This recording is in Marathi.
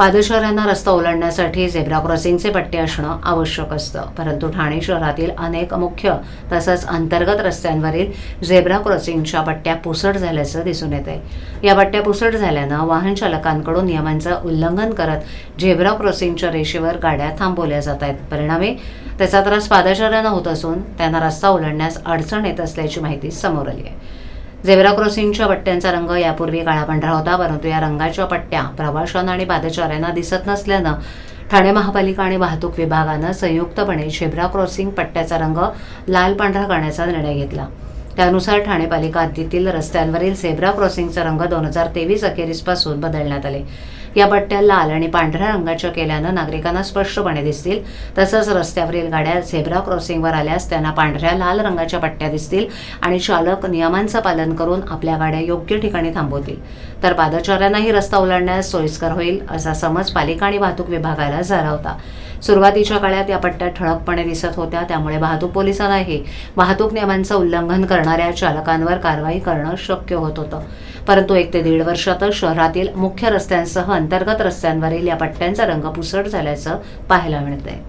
पादचाऱ्यांना रस्ता ओलांडण्यासाठी झेब्रा क्रॉसिंगचे पट्टे असणं आवश्यक असतं. परंतु ठाणे शहरातील अनेक मुख्य तसंच अंतर्गत रस्त्यांवरील झेब्रा क्रॉसिंगच्या पट्ट्या पुसट झाल्याचं दिसून येत आहे या पट्ट्या पुसट झाल्यानं वाहन चालकांकडून नियमांचं उल्लंघन करत झेब्रा क्रॉसिंगच्या रेषेवर गाड्या थांबवल्या जात आहेत. परिणामी त्याचा त्रास पादचाऱ्यांना होत असून त्यांना रस्ता ओलांडण्यास अडचण येत असल्याची माहिती समोर आली आहे. झेब्रा क्रॉसिंगच्या पट्ट्यांचा रंग यापूर्वी काळा पांढरा होता परंतु या रंगाच्या पट्ट्या प्रवाशांना आणि पादचाऱ्यांना दिसत नसल्यानं ठाणे महापालिका आणि वाहतूक विभागानं संयुक्तपणे झेब्रा क्रॉसिंग पट्ट्याचा रंग लाल पांढरा करण्याचा निर्णय घेतला. त्यानुसार ठाणे पालिका हद्दीतील रस्त्यांवरील झेब्रा क्रॉसिंगचा रंग दोन हजार तेवीस अखेरीसपासून बदलण्यात आले. या पट्ट्या लाल आणि पांढऱ्या रंगाच्या केल्यानं नागरिकांना स्पष्टपणे दिसतील. तसंच रस्त्यावरील गाड्या झेब्रा क्रॉसिंगवर आल्यास त्यांना पांढऱ्या लाल रंगाच्या पट्ट्या दिसतील आणि चालक नियमांचं पालन करून आपल्या गाड्या योग्य ठिकाणी थांबवतील. तर पादचाऱ्यांनाही रस्ता ओलांडण्यास सोयीस्कर होईल असा समज पालिका आणि वाहतूक विभागाला झाला होता सुरुवातीच्या काळात या पट्ट्या ठळकपणे दिसत होत्या. त्यामुळे वाहतूक पोलिसांनाही वाहतूक नियमांचं उल्लंघन करणाऱ्या चालकांवर कारवाई करणं शक्य होत होतं. परंतु एक ते दीड वर्षातच शहरातील मुख्य रस्त्यांसह अंतर्गत रस्त्यांवरील या पट्ट्यांचा रंग पुसट झाल्याचं पाहायला मिळतंय.